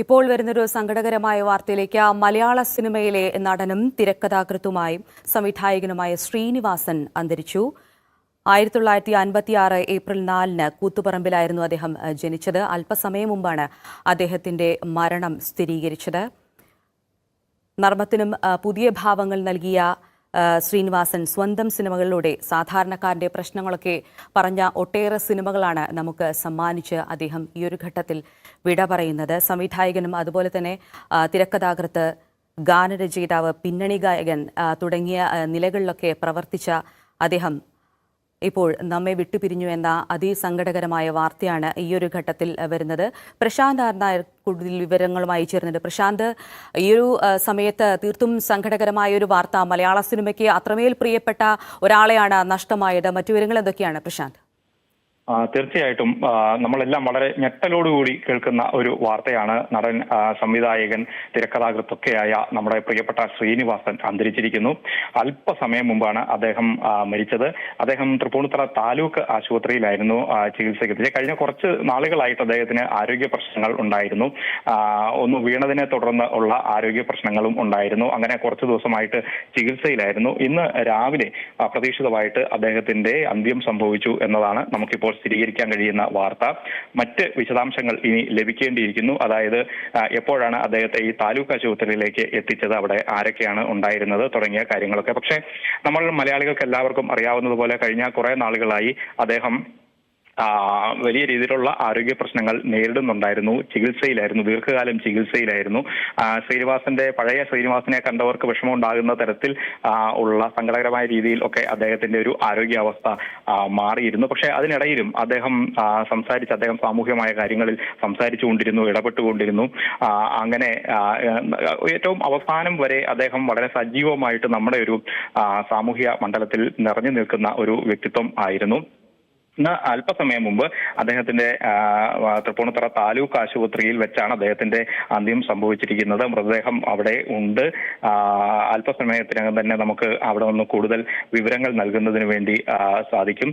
ഇപ്പോൾ വരുന്നൊരു സങ്കടകരമായ വാർത്തയിലേക്ക് മലയാള സിനിമയിലെ നടനും തിരക്കഥാകൃത്തുമായും സംവിധായകനുമായ ശ്രീനിവാസൻ അന്തരിച്ചു. ആയിരത്തി തൊള്ളായിരത്തി അൻപത്തിയാറ് ഏപ്രിൽ നാലിന് കൂത്തുപറമ്പിലായിരുന്നു അദ്ദേഹം ജനിച്ചത്. അല്പസമയം മുമ്പാണ് അദ്ദേഹത്തിന്റെ മരണം സ്ഥിരീകരിച്ചത്. നർമ്മത്തിനും പുതിയ ഭാവങ്ങൾ നൽകിയ ശ്രീനിവാസൻ സ്വന്തം സിനിമകളിലൂടെ സാധാരണക്കാരന്റെ പ്രശ്നങ്ങളൊക്കെ പറഞ്ഞ ഒട്ടേറെ സിനിമകളാണ് നമുക്ക് സമ്മാനിച്ച് അദ്ദേഹം ഈ ഒരു ഘട്ടത്തിൽ വിട പറയുന്നത്. സംവിധായകനും അതുപോലെ തന്നെ തിരക്കഥാകൃത്ത് ഗാനരചയിതാവ് പിന്നണി ഗായകൻ തുടങ്ങിയ നിലകളിലൊക്കെ പ്രവർത്തിച്ച അദ്ദേഹം ഇപ്പോൾ നമ്മെ വിട്ടുപിരിഞ്ഞു എന്ന അതിസങ്കടകരമായ വാർത്തയാണ് ഈ ഒരു ഘട്ടത്തിൽ വരുന്നത്. പ്രശാന്ത് ആർ നായർ കൂടുതൽ വിവരങ്ങളുമായി ചേർന്നിട്ട് പ്രശാന്ത് ഈ ഒരു സമയത്ത് തീർത്തും സങ്കടകരമായ ഒരു വാർത്ത മലയാള സിനിമയ്ക്ക് അത്രമേൽ പ്രിയപ്പെട്ട ഒരാളെയാണ് നഷ്ടമായത്. മറ്റു വിവരങ്ങൾ എന്തൊക്കെയാണ് പ്രശാന്ത്? തീർച്ചയായിട്ടും നമ്മളെല്ലാം വളരെ ഞെട്ടലോടുകൂടി കേൾക്കുന്ന ഒരു വാർത്തയാണ് നടൻ സംവിധായകൻ തിരക്കഥാകൃത്തൊക്കെയായ നമ്മുടെ പ്രിയപ്പെട്ട ശ്രീനിവാസൻ അന്തരിച്ചിരിക്കുന്നു. അല്പസമയം മുമ്പാണ് അദ്ദേഹം മരിച്ചത്. അദ്ദേഹം തൃപ്പൂണിത്തറ താലൂക്ക് ആശുപത്രിയിലായിരുന്നു ചികിത്സയ്ക്കെത്തിയത് ചികിത്സയ്ക്ക് കഴിഞ്ഞ കുറച്ച് നാളുകളായിട്ട് അദ്ദേഹത്തിന് ആരോഗ്യ പ്രശ്നങ്ങൾ ഉണ്ടായിരുന്നു. ഒന്ന് വീണതിനെ തുടർന്ന് ഉള്ള ആരോഗ്യ പ്രശ്നങ്ങളും ഉണ്ടായിരുന്നു. അങ്ങനെ കുറച്ച് ദിവസമായിട്ട് ചികിത്സയിലായിരുന്നു. ഇന്ന് രാവിലെ അപ്രതീക്ഷിതമായിട്ട് അദ്ദേഹത്തിന്റെ അന്ത്യം സംഭവിച്ചു എന്നതാണ് നമുക്കിപ്പോൾ സ്ഥിരീകരിക്കാൻ കഴിയുന്ന വാർത്ത. മറ്റ് വിശദാംശങ്ങൾ ഇനി ലഭിക്കേണ്ടിയിരിക്കുന്നു. അതായത് എപ്പോഴാണ് അദ്ദേഹത്തെ ഈ താലൂക്ക് ആശുപത്രിയിലേക്ക് എത്തിച്ചത്? അവിടെ ആരൊക്കെയാണ് ഉണ്ടായിരുന്നത്? തുടങ്ങിയ കാര്യങ്ങളൊക്കെ. പക്ഷേ നമ്മൾ മലയാളികൾക്ക് എല്ലാവർക്കും അറിയാവുന്നതുപോലെ കഴിഞ്ഞ കുറെ നാളുകളായി അദ്ദേഹം വലിയ രീതിയിലുള്ള ആരോഗ്യ പ്രശ്നങ്ങൾ നേരിടുന്നുണ്ടായിരുന്നു. ചികിത്സയിലായിരുന്നു. ദീർഘകാലം ചികിത്സയിലായിരുന്നു. ശ്രീനിവാസന്റെ പഴയ ശ്രീനിവാസനെ കണ്ടവർക്ക് വിഷമം ഉണ്ടാകുന്ന തരത്തിൽ ഉള്ള സങ്കടകരമായ രീതിയിൽ ഒക്കെ അദ്ദേഹത്തിന്റെ ഒരു ആരോഗ്യാവസ്ഥ മാറിയിരുന്നു. പക്ഷേ അതിനിടയിലും അദ്ദേഹം സംസാരിച്ച് അദ്ദേഹം സാമൂഹ്യമായ കാര്യങ്ങളിൽ സംസാരിച്ചുകൊണ്ടിരുന്നു ഇടപെട്ടുകൊണ്ടിരുന്നു അങ്ങനെ ഏറ്റവും അവസാനം വരെ അദ്ദേഹം വളരെ സജീവമായിട്ട് നമ്മുടെ ഒരു സാമൂഹ്യ മണ്ഡലത്തിൽ നിറഞ്ഞു നിൽക്കുന്ന ഒരു വ്യക്തിത്വം ആയിരുന്നു. അല്പസമയം മുമ്പ് അദ്ദേഹത്തിന്റെ തൃപ്പൂണിത്തറ താലൂക്ക് ആശുപത്രിയിൽ വെച്ചാണ് അദ്ദേഹത്തിന്റെ അന്ത്യം സംഭവിച്ചിരിക്കുന്നത്. മൃതദേഹം അവിടെ ഉണ്ട്. അല്പസമയത്തിനകം തന്നെ നമുക്ക് അവിടെ നിന്ന് കൂടുതൽ വിവരങ്ങൾ നൽകുന്നതിന് വേണ്ടി സാധിക്കും.